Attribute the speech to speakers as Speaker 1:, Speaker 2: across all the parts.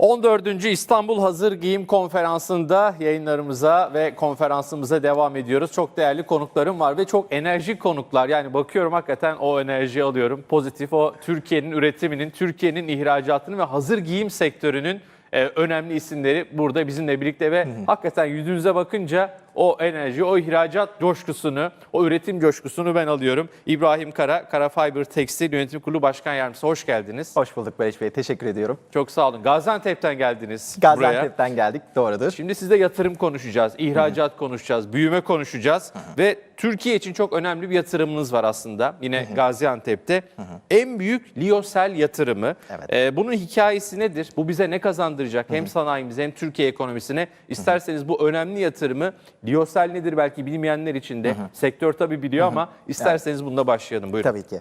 Speaker 1: 14. İstanbul Hazır Giyim Konferansı'nda yayınlarımıza ve konferansımıza devam ediyoruz. Çok değerli konuklarım var ve çok enerjik konuklar. Yani bakıyorum hakikaten o enerjiyi alıyorum. Pozitif o Türkiye'nin üretiminin, Türkiye'nin ihracatının ve hazır giyim sektörünün e, önemli isimleri burada bizimle birlikte ve hakikaten yüzünüze bakınca o enerji, o ihracat coşkusunu, o üretim coşkusunu ben alıyorum. İbrahim Kara, Kara Fiber Tekstil Yönetim Kurulu Başkan Yardımcısı hoş geldiniz.
Speaker 2: Hoş bulduk Barış Bey. Teşekkür ediyorum.
Speaker 1: Çok sağ olun. Gaziantep'ten geldiniz buraya.
Speaker 2: Gaziantep'ten geldik. Doğrudur.
Speaker 1: Şimdi sizde yatırım konuşacağız, ihracat konuşacağız, büyüme konuşacağız ve Türkiye için çok önemli bir yatırımınız var aslında. Yine Gaziantep'te en büyük Liosel yatırımı.
Speaker 2: Evet.
Speaker 1: Ee, bunun hikayesi nedir? Bu bize ne kazandıracak? Hem sanayimize hem Türkiye ekonomisine. İsterseniz bu önemli yatırımı Liosel nedir belki bilmeyenler için de sektör tabii biliyor ama isterseniz bununla başlayalım. Buyurun.
Speaker 2: Tabii ki.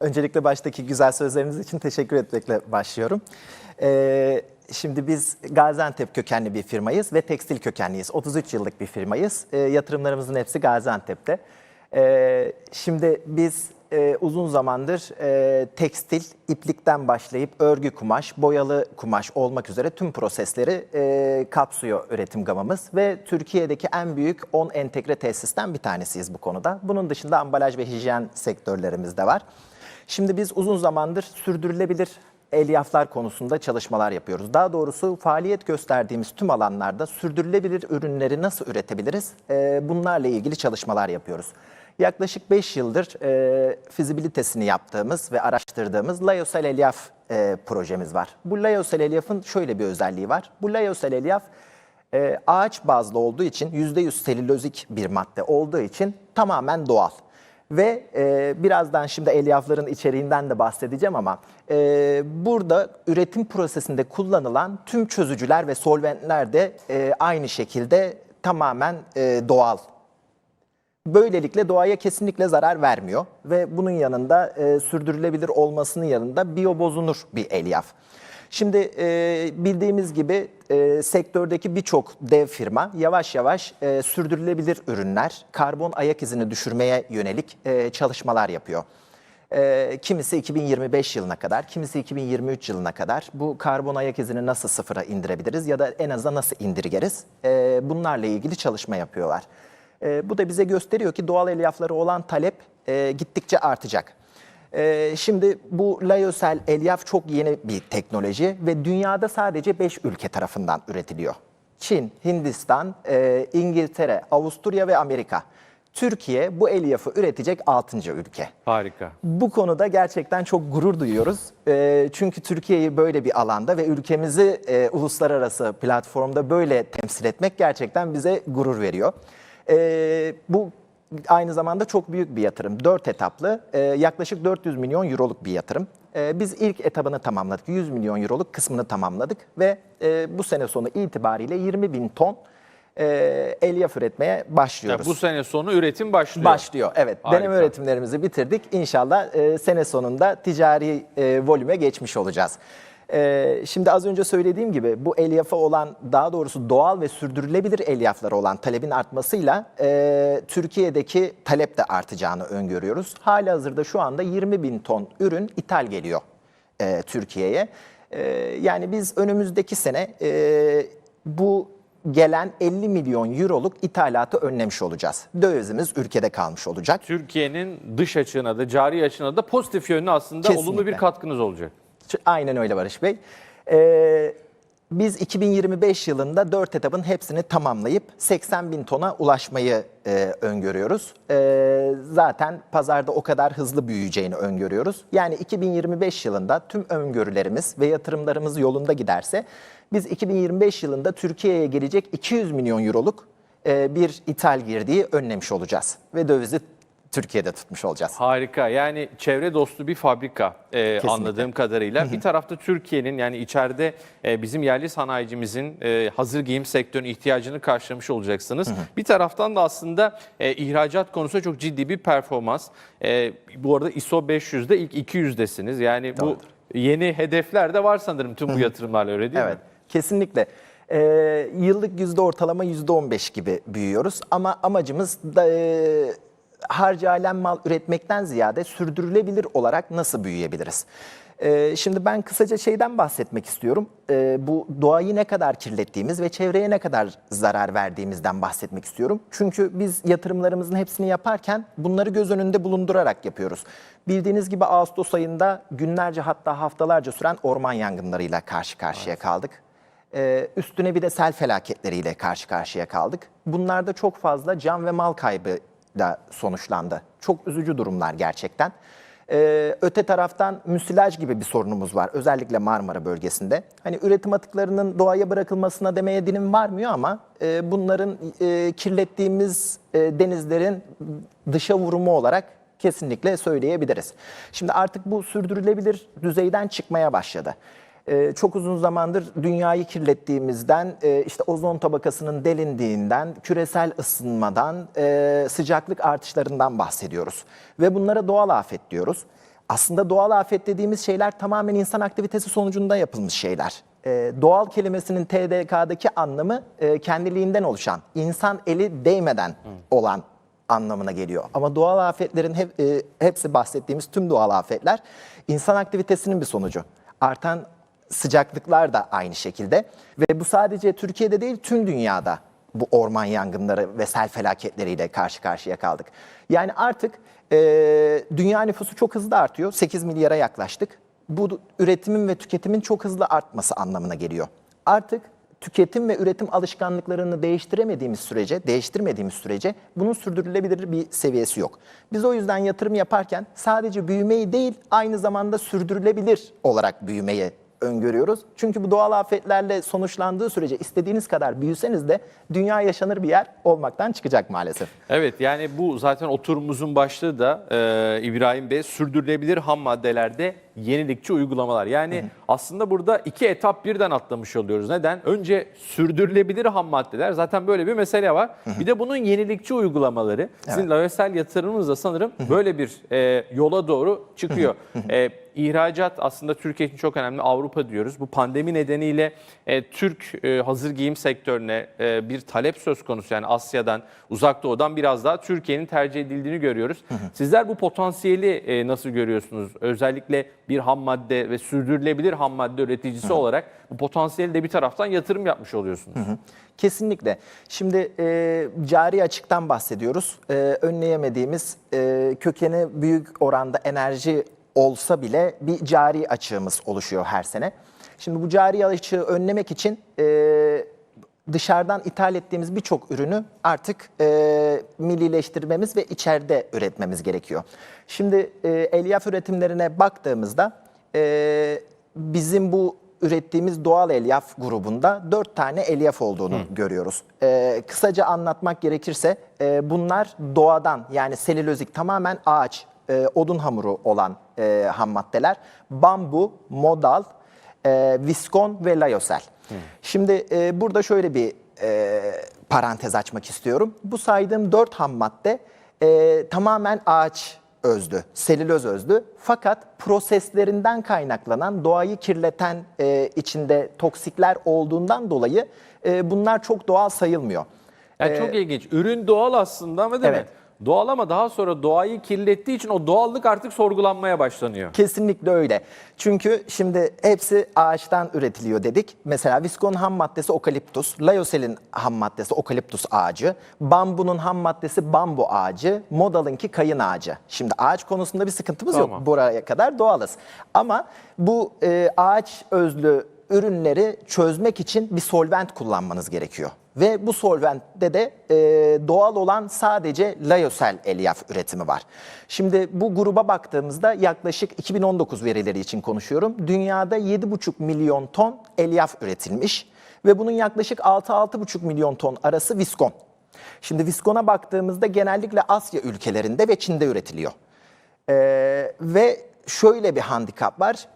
Speaker 2: Öncelikle baştaki güzel sözleriniz için teşekkür etmekle başlıyorum. Ee, şimdi biz Gaziantep kökenli bir firmayız ve tekstil kökenliyiz. 33 yıllık bir firmayız. Ee, yatırımlarımızın hepsi Gaziantep'te. Ee, şimdi biz e, uzun zamandır e, tekstil, iplikten başlayıp örgü kumaş, boyalı kumaş olmak üzere tüm prosesleri e, kapsıyor üretim gamımız ve Türkiye'deki en büyük 10 entegre tesisten bir tanesiyiz bu konuda. Bunun dışında ambalaj ve hijyen sektörlerimiz de var. Şimdi biz uzun zamandır sürdürülebilir elyaflar konusunda çalışmalar yapıyoruz. Daha doğrusu faaliyet gösterdiğimiz tüm alanlarda sürdürülebilir ürünleri nasıl üretebiliriz? Ee, bunlarla ilgili çalışmalar yapıyoruz. Yaklaşık 5 yıldır e, fizibilitesini yaptığımız ve araştırdığımız Lyocell Elyaf e, projemiz var. Bu Lyocell Elyaf'ın şöyle bir özelliği var. Bu Lyocell Elyaf e, ağaç bazlı olduğu için %100 selülozik bir madde olduğu için tamamen doğal. Ve e, birazdan şimdi elyafların içeriğinden de bahsedeceğim ama e, burada üretim prosesinde kullanılan tüm çözücüler ve solventler de e, aynı şekilde tamamen e, doğal. Böylelikle doğaya kesinlikle zarar vermiyor ve bunun yanında e, sürdürülebilir olmasının yanında biyobozunur bir elyaf. Şimdi e, bildiğimiz gibi e, sektördeki birçok dev firma yavaş yavaş e, sürdürülebilir ürünler, karbon ayak izini düşürmeye yönelik e, çalışmalar yapıyor. E, kimisi 2025 yılına kadar, kimisi 2023 yılına kadar bu karbon ayak izini nasıl sıfıra indirebiliriz ya da en azından nasıl indirgeriz? E, bunlarla ilgili çalışma yapıyorlar. E, bu da bize gösteriyor ki doğal elyafları olan talep e, gittikçe artacak. Ee, şimdi bu Lyocell elyaf çok yeni bir teknoloji ve dünyada sadece 5 ülke tarafından üretiliyor. Çin, Hindistan, e, İngiltere, Avusturya ve Amerika. Türkiye bu elyafı üretecek 6. ülke.
Speaker 1: Harika.
Speaker 2: Bu konuda gerçekten çok gurur duyuyoruz. Ee, çünkü Türkiye'yi böyle bir alanda ve ülkemizi e, uluslararası platformda böyle temsil etmek gerçekten bize gurur veriyor. Ee, bu aynı zamanda çok büyük bir yatırım. Dört etaplı, e, yaklaşık 400 milyon euroluk bir yatırım. E, biz ilk etabını tamamladık. 100 milyon euroluk kısmını tamamladık ve e, bu sene sonu itibariyle 20 bin ton e, elyaf üretmeye
Speaker 1: Yani
Speaker 2: başlıyoruz.
Speaker 1: bu sene sonu üretim başlıyor.
Speaker 2: Başlıyor. Evet.
Speaker 1: Harika.
Speaker 2: Deneme üretimlerimizi bitirdik. İnşallah e, sene sonunda ticari e, volüme geçmiş olacağız. E, şimdi az önce söylediğim gibi bu elyafa olan daha doğrusu doğal ve sürdürülebilir elyaflara olan talebin artmasıyla e, Türkiye'deki talep de artacağını öngörüyoruz. Hali hazırda şu anda 20 bin ton ürün ithal geliyor e, Türkiye'ye. E, yani biz önümüzdeki sene e, bu gelen 50 milyon euroluk ithalatı önlemiş olacağız. Dövizimiz ülkede kalmış olacak.
Speaker 1: Türkiye'nin dış açığına da cari açığına da pozitif yönlü aslında olumlu bir
Speaker 2: Kesinlikle.
Speaker 1: katkınız olacak.
Speaker 2: Aynen öyle Barış Bey. Ee, biz 2025 yılında 4 etapın hepsini tamamlayıp 80 bin tona ulaşmayı e, öngörüyoruz. Ee, zaten pazarda o kadar hızlı büyüyeceğini öngörüyoruz. Yani 2025 yılında tüm öngörülerimiz ve yatırımlarımız yolunda giderse biz 2025 yılında Türkiye'ye gelecek 200 milyon euroluk e, bir ithal girdiği önlemiş olacağız. Ve dövizi Türkiye'de tutmuş olacağız.
Speaker 1: Harika. Yani çevre dostu bir fabrika e, anladığım kadarıyla. Bir tarafta Türkiye'nin yani içeride e, bizim yerli sanayicimizin e, hazır giyim sektörünün ihtiyacını karşılamış olacaksınız. Bir taraftan da aslında e, ihracat konusunda çok ciddi bir performans. E, bu arada ISO 500'de ilk 200'desiniz. Yani bu
Speaker 2: Doğrudur.
Speaker 1: yeni hedefler de var sanırım tüm bu yatırımlarla öyle değil
Speaker 2: Evet,
Speaker 1: mi?
Speaker 2: kesinlikle. Ee, yıllık yüzde ortalama yüzde 15 gibi büyüyoruz ama amacımız da e, harcı alem mal üretmekten ziyade sürdürülebilir olarak nasıl büyüyebiliriz? Ee, şimdi ben kısaca şeyden bahsetmek istiyorum. Ee, bu doğayı ne kadar kirlettiğimiz ve çevreye ne kadar zarar verdiğimizden bahsetmek istiyorum. Çünkü biz yatırımlarımızın hepsini yaparken bunları göz önünde bulundurarak yapıyoruz. Bildiğiniz gibi Ağustos ayında günlerce hatta haftalarca süren orman yangınlarıyla karşı karşıya kaldık. Ee, üstüne bir de sel felaketleriyle karşı karşıya kaldık. Bunlarda çok fazla can ve mal kaybı da sonuçlandı. Çok üzücü durumlar gerçekten. Ee, öte taraftan müsilaj gibi bir sorunumuz var. Özellikle Marmara bölgesinde. Hani üretim atıklarının doğaya bırakılmasına demeye dilim varmıyor ama e, bunların e, kirlettiğimiz e, denizlerin dışa vurumu olarak kesinlikle söyleyebiliriz. Şimdi artık bu sürdürülebilir düzeyden çıkmaya başladı. Ee, çok uzun zamandır dünyayı kirlettiğimizden, e, işte ozon tabakasının delindiğinden, küresel ısınmadan, e, sıcaklık artışlarından bahsediyoruz. Ve bunlara doğal afet diyoruz. Aslında doğal afet dediğimiz şeyler tamamen insan aktivitesi sonucunda yapılmış şeyler. Ee, doğal kelimesinin TDK'daki anlamı e, kendiliğinden oluşan, insan eli değmeden olan anlamına geliyor. Ama doğal afetlerin hep, e, hepsi bahsettiğimiz tüm doğal afetler insan aktivitesinin bir sonucu. Artan sıcaklıklar da aynı şekilde ve bu sadece Türkiye'de değil tüm dünyada bu orman yangınları ve sel felaketleriyle karşı karşıya kaldık. Yani artık e, dünya nüfusu çok hızlı artıyor. 8 milyara yaklaştık. Bu üretimin ve tüketimin çok hızlı artması anlamına geliyor. Artık tüketim ve üretim alışkanlıklarını değiştiremediğimiz sürece, değiştirmediğimiz sürece bunun sürdürülebilir bir seviyesi yok. Biz o yüzden yatırım yaparken sadece büyümeyi değil, aynı zamanda sürdürülebilir olarak büyümeyi öngörüyoruz. Çünkü bu doğal afetlerle sonuçlandığı sürece istediğiniz kadar büyüseniz de dünya yaşanır bir yer olmaktan çıkacak maalesef.
Speaker 1: Evet yani bu zaten oturumumuzun başlığı da e, İbrahim Bey sürdürülebilir ham maddelerde yenilikçi uygulamalar. Yani aslında burada iki etap birden atlamış oluyoruz. Neden? Önce sürdürülebilir ham maddeler zaten böyle bir mesele var. Bir de bunun yenilikçi uygulamaları. Sizin Lavesel yatırımınız da sanırım böyle bir e, yola doğru çıkıyor. e, ihracat aslında Türkiye için çok önemli. Avrupa diyoruz. Bu pandemi nedeniyle e, Türk e, hazır giyim sektörüne e, bir talep söz konusu. Yani Asya'dan, Uzak Doğu'dan biraz daha Türkiye'nin tercih edildiğini görüyoruz. Sizler bu potansiyeli e, nasıl görüyorsunuz? Özellikle bir ham madde ve sürdürülebilir ham madde üreticisi olarak bu potansiyeli de bir taraftan yatırım yapmış oluyorsunuz.
Speaker 2: Kesinlikle. Şimdi e, cari açıktan bahsediyoruz. E, önleyemediğimiz e, kökeni büyük oranda enerji olsa bile bir cari açığımız oluşuyor her sene. Şimdi bu cari açığı önlemek için e, dışarıdan ithal ettiğimiz birçok ürünü artık e, millileştirmemiz ve içeride üretmemiz gerekiyor. Şimdi e, elyaf üretimlerine baktığımızda e, bizim bu ürettiğimiz doğal elyaf grubunda dört tane elyaf olduğunu görüyoruz. E, kısaca anlatmak gerekirse e, bunlar doğadan yani selülozik tamamen ağaç, e, odun hamuru olan e, ham maddeler. Bambu, modal, e, viskon ve layosel. Şimdi e, burada şöyle bir e, parantez açmak istiyorum. Bu saydığım dört ham madde e, tamamen ağaç özlü, selüloz özlü. Fakat proseslerinden kaynaklanan doğayı kirleten e, içinde toksikler olduğundan dolayı e, bunlar çok doğal sayılmıyor.
Speaker 1: Yani çok ilginç. Ürün doğal aslında ama değil
Speaker 2: Evet.
Speaker 1: mi? Doğal ama daha sonra doğayı kirlettiği için o doğallık artık sorgulanmaya başlanıyor.
Speaker 2: Kesinlikle öyle. Çünkü şimdi hepsi ağaçtan üretiliyor dedik. Mesela viskon ham maddesi okaliptus, layoselin ham maddesi okaliptus ağacı, bambunun ham maddesi bambu ağacı, modalınki kayın ağacı. Şimdi ağaç konusunda bir sıkıntımız
Speaker 1: Tamam.
Speaker 2: yok. Buraya kadar doğalız. Ama bu e, ağaç özlü ürünleri çözmek için bir solvent kullanmanız gerekiyor. Ve bu solventte de e, doğal olan sadece layosel elyaf üretimi var. Şimdi bu gruba baktığımızda yaklaşık 2019 verileri için konuşuyorum. Dünyada 7,5 milyon ton elyaf üretilmiş ve bunun yaklaşık 6-6,5 milyon ton arası viskon. Şimdi viskona baktığımızda genellikle Asya ülkelerinde ve Çin'de üretiliyor. Ee, ve şöyle bir handikap var.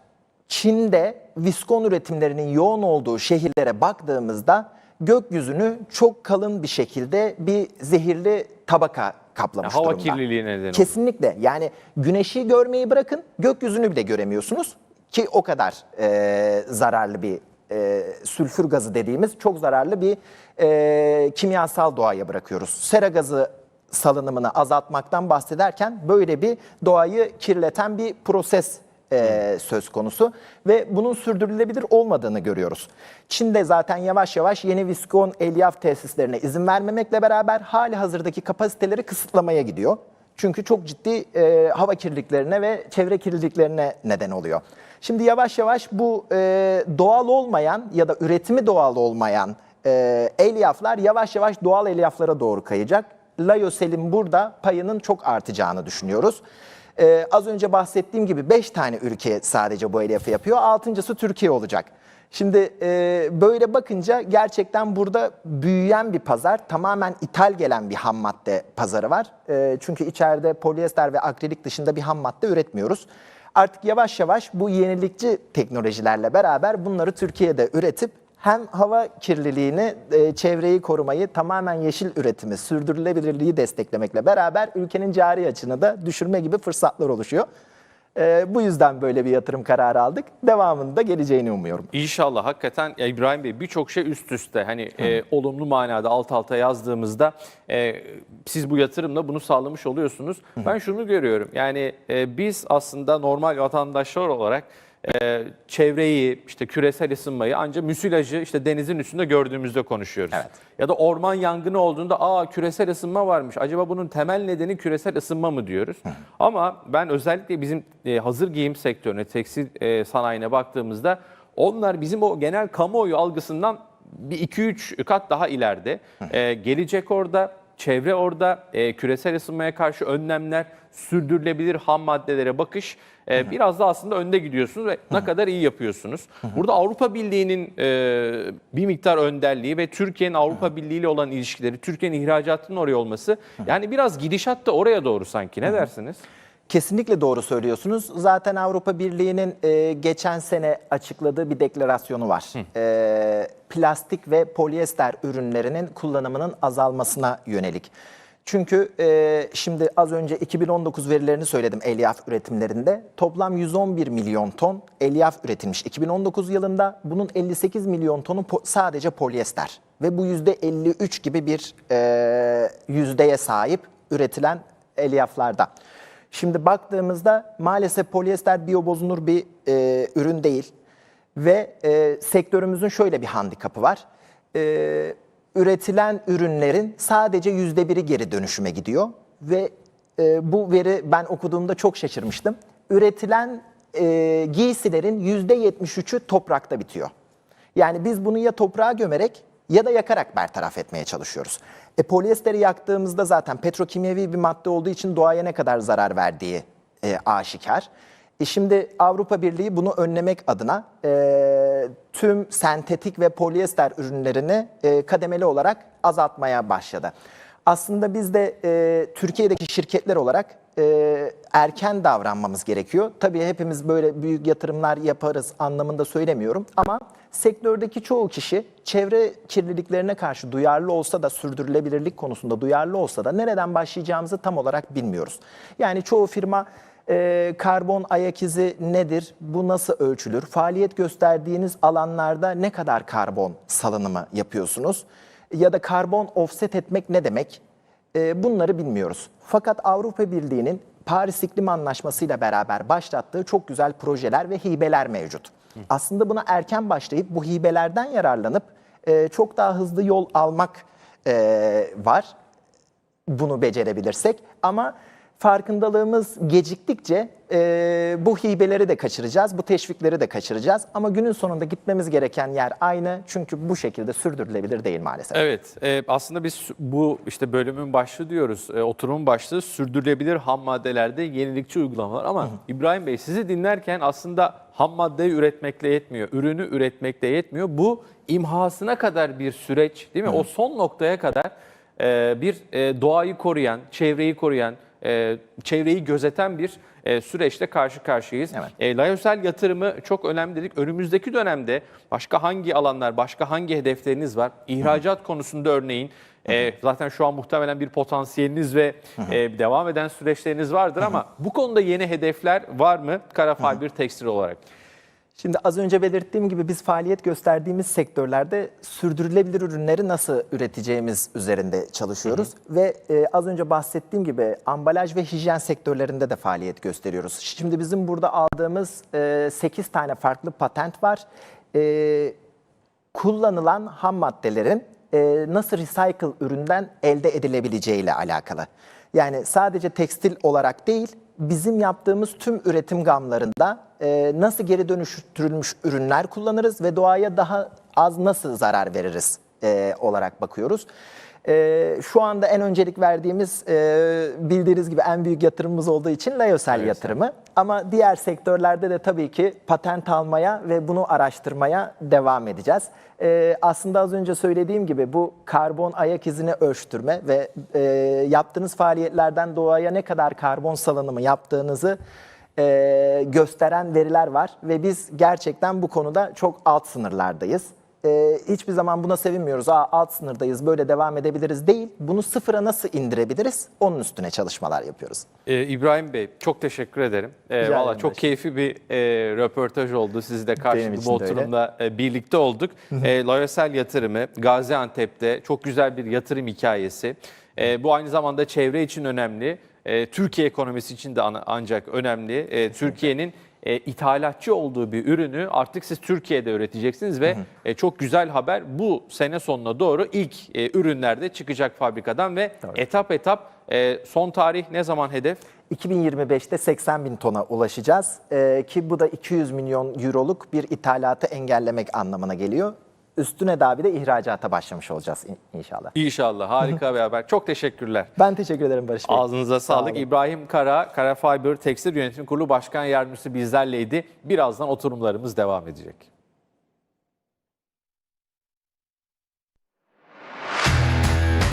Speaker 2: Çin'de viskon üretimlerinin yoğun olduğu şehirlere baktığımızda gökyüzünü çok kalın bir şekilde bir zehirli tabaka kaplamış
Speaker 1: hava
Speaker 2: durumda.
Speaker 1: kirliliği nedeni.
Speaker 2: Kesinlikle. Yani güneşi görmeyi bırakın, gökyüzünü bile göremiyorsunuz ki o kadar e, zararlı bir e, sülfür gazı dediğimiz çok zararlı bir e, kimyasal doğaya bırakıyoruz. Sera gazı salınımını azaltmaktan bahsederken böyle bir doğayı kirleten bir proses e, söz konusu ve bunun sürdürülebilir olmadığını görüyoruz. Çin'de zaten yavaş yavaş yeni viskon elyaf tesislerine izin vermemekle beraber hali hazırdaki kapasiteleri kısıtlamaya gidiyor. Çünkü çok ciddi e, hava kirliliklerine ve çevre kirliliklerine neden oluyor. Şimdi yavaş yavaş bu e, doğal olmayan ya da üretimi doğal olmayan e, elyaflar yavaş yavaş doğal elyaflara doğru kayacak. Layosel'in burada payının çok artacağını düşünüyoruz. Ee, az önce bahsettiğim gibi 5 tane ülke sadece bu elyafı yapıyor. Altıncısı Türkiye olacak. Şimdi e, böyle bakınca gerçekten burada büyüyen bir pazar, tamamen ithal gelen bir ham madde pazarı var. E, çünkü içeride polyester ve akrilik dışında bir ham madde üretmiyoruz. Artık yavaş yavaş bu yenilikçi teknolojilerle beraber bunları Türkiye'de üretip hem hava kirliliğini, e, çevreyi korumayı, tamamen yeşil üretimi, sürdürülebilirliği desteklemekle beraber ülkenin cari açını da düşürme gibi fırsatlar oluşuyor. E, bu yüzden böyle bir yatırım kararı aldık. Devamında da geleceğini umuyorum.
Speaker 1: İnşallah hakikaten ya İbrahim Bey birçok şey üst üste hani e, olumlu manada alt alta yazdığımızda e, siz bu yatırımla bunu sağlamış oluyorsunuz. Ben şunu görüyorum yani e, biz aslında normal vatandaşlar olarak e, çevreyi işte küresel ısınmayı ancak müsilajı işte denizin üstünde gördüğümüzde konuşuyoruz.
Speaker 2: Evet.
Speaker 1: Ya da orman yangını olduğunda aa küresel ısınma varmış. Acaba bunun temel nedeni küresel ısınma mı diyoruz? Ama ben özellikle bizim e, hazır giyim sektörüne, tekstil e, sanayine baktığımızda onlar bizim o genel kamuoyu algısından bir 2-3 kat daha ileride. E, gelecek orada, çevre orada, e, küresel ısınmaya karşı önlemler, sürdürülebilir ham maddelere bakış e, biraz da aslında önde gidiyorsunuz ve ne kadar iyi yapıyorsunuz. Burada Avrupa Birliği'nin e, bir miktar önderliği ve Türkiye'nin Avrupa Birliği ile olan ilişkileri, Türkiye'nin ihracatının oraya olması yani biraz gidişat da oraya doğru sanki. Ne dersiniz?
Speaker 2: Kesinlikle doğru söylüyorsunuz. Zaten Avrupa Birliği'nin e, geçen sene açıkladığı bir deklarasyonu var. E, plastik ve polyester ürünlerinin kullanımının azalmasına yönelik. Çünkü e, şimdi az önce 2019 verilerini söyledim elyaf üretimlerinde. Toplam 111 milyon ton elyaf üretilmiş 2019 yılında. Bunun 58 milyon tonu po- sadece polyester. Ve bu %53 gibi bir e, yüzdeye sahip üretilen elyaflarda. Şimdi baktığımızda maalesef polyester biyobozunur bir e, ürün değil. Ve e, sektörümüzün şöyle bir handikapı var. E, üretilen ürünlerin sadece yüzde biri geri dönüşüme gidiyor. Ve e, bu veri ben okuduğumda çok şaşırmıştım. Üretilen e, giysilerin yüzde yetmiş üçü toprakta bitiyor. Yani biz bunu ya toprağa gömerek ya da yakarak bertaraf etmeye çalışıyoruz. E, polyesteri yaktığımızda zaten petrokimyevi bir madde olduğu için doğaya ne kadar zarar verdiği e, aşikar. E şimdi Avrupa Birliği bunu önlemek adına e, tüm sentetik ve polyester ürünlerini e, kademeli olarak azaltmaya başladı. Aslında biz de e, Türkiye'deki şirketler olarak e, erken davranmamız gerekiyor. Tabii hepimiz böyle büyük yatırımlar yaparız anlamında söylemiyorum ama sektördeki çoğu kişi çevre kirliliklerine karşı duyarlı olsa da sürdürülebilirlik konusunda duyarlı olsa da nereden başlayacağımızı tam olarak bilmiyoruz. Yani çoğu firma e, karbon ayak izi nedir? Bu nasıl ölçülür? Faaliyet gösterdiğiniz alanlarda ne kadar karbon salınımı yapıyorsunuz? Ya da karbon offset etmek ne demek? E, bunları bilmiyoruz. Fakat Avrupa Birliği'nin Paris İklim Anlaşması ile beraber başlattığı çok güzel projeler ve hibeler mevcut. Aslında buna erken başlayıp bu hibelerden yararlanıp e, çok daha hızlı yol almak e, var bunu becerebilirsek ama farkındalığımız geciktikçe e, bu hibeleri de kaçıracağız, bu teşvikleri de kaçıracağız. Ama günün sonunda gitmemiz gereken yer aynı çünkü bu şekilde sürdürülebilir değil maalesef.
Speaker 1: Evet, e, aslında biz bu işte bölümün başlığı diyoruz, e, oturumun başlığı sürdürülebilir ham maddelerde yenilikçi uygulamalar. Ama İbrahim Bey sizi dinlerken aslında ham maddeyi üretmekle yetmiyor, ürünü üretmekle yetmiyor. Bu imhasına kadar bir süreç değil mi? O son noktaya kadar e, bir e, doğayı koruyan, çevreyi koruyan, e, çevreyi gözeten bir e, süreçte karşı karşıyayız.
Speaker 2: Evet.
Speaker 1: E, Layosel yatırımı çok önemli dedik. Önümüzdeki dönemde başka hangi alanlar, başka hangi hedefleriniz var? İhracat konusunda örneğin e, zaten şu an muhtemelen bir potansiyeliniz ve e, devam eden süreçleriniz vardır ama bu konuda yeni hedefler var mı Kara Fiber Tekstil olarak?
Speaker 2: Şimdi az önce belirttiğim gibi biz faaliyet gösterdiğimiz sektörlerde sürdürülebilir ürünleri nasıl üreteceğimiz üzerinde çalışıyoruz. Ve e, az önce bahsettiğim gibi ambalaj ve hijyen sektörlerinde de faaliyet gösteriyoruz. Şimdi bizim burada aldığımız e, 8 tane farklı patent var. E, kullanılan ham maddelerin e, nasıl recycle üründen elde edilebileceği ile alakalı. Yani sadece tekstil olarak değil, bizim yaptığımız tüm üretim gamlarında e, nasıl geri dönüştürülmüş ürünler kullanırız ve doğaya daha az nasıl zarar veririz e, olarak bakıyoruz. E, şu anda en öncelik verdiğimiz e, bildiğiniz gibi en büyük yatırımımız olduğu için Lyocell yatırımı. Ama diğer sektörlerde de tabii ki patent almaya ve bunu araştırmaya devam edeceğiz. E, aslında az önce söylediğim gibi bu karbon ayak izini ölçtürme ve e, yaptığınız faaliyetlerden doğaya ne kadar karbon salınımı yaptığınızı e, gösteren veriler var ve biz gerçekten bu konuda çok alt sınırlardayız. E, hiçbir zaman buna sevinmiyoruz. Aa, alt sınırdayız, böyle devam edebiliriz değil. Bunu sıfıra nasıl indirebiliriz? Onun üstüne çalışmalar yapıyoruz.
Speaker 1: Ee, İbrahim Bey çok teşekkür ederim. Ee,
Speaker 2: Rica
Speaker 1: Valla
Speaker 2: ederim
Speaker 1: çok keyifli bir e, röportaj oldu. Siz de
Speaker 2: Benim
Speaker 1: karşılıklı
Speaker 2: için
Speaker 1: bu
Speaker 2: de öyle.
Speaker 1: oturumda e, birlikte olduk. e, Loyasel yatırımı Gaziantep'te çok güzel bir yatırım hikayesi. E, bu aynı zamanda çevre için önemli. E, Türkiye ekonomisi için de ana- ancak önemli. E, Türkiye'nin e, ithalatçı olduğu bir ürünü artık siz Türkiye'de üreteceksiniz ve e, çok güzel haber bu sene sonuna doğru ilk e, ürünlerde çıkacak fabrikadan ve etap etap e, son tarih ne zaman hedef?
Speaker 2: 2025'te 80 bin tona ulaşacağız Ee, ki bu da 200 milyon euroluk bir ithalatı engellemek anlamına geliyor. Üstüne daha bir de ihracata başlamış olacağız in- inşallah.
Speaker 1: İnşallah harika bir haber. Çok teşekkürler.
Speaker 2: Ben teşekkür ederim Barış Bey.
Speaker 1: Ağzınıza sağlık.
Speaker 2: olun.
Speaker 1: İbrahim Kara, Kara Fiber Tekstil Yönetim Kurulu Başkan Yardımcısı bizlerleydi. Birazdan oturumlarımız devam edecek.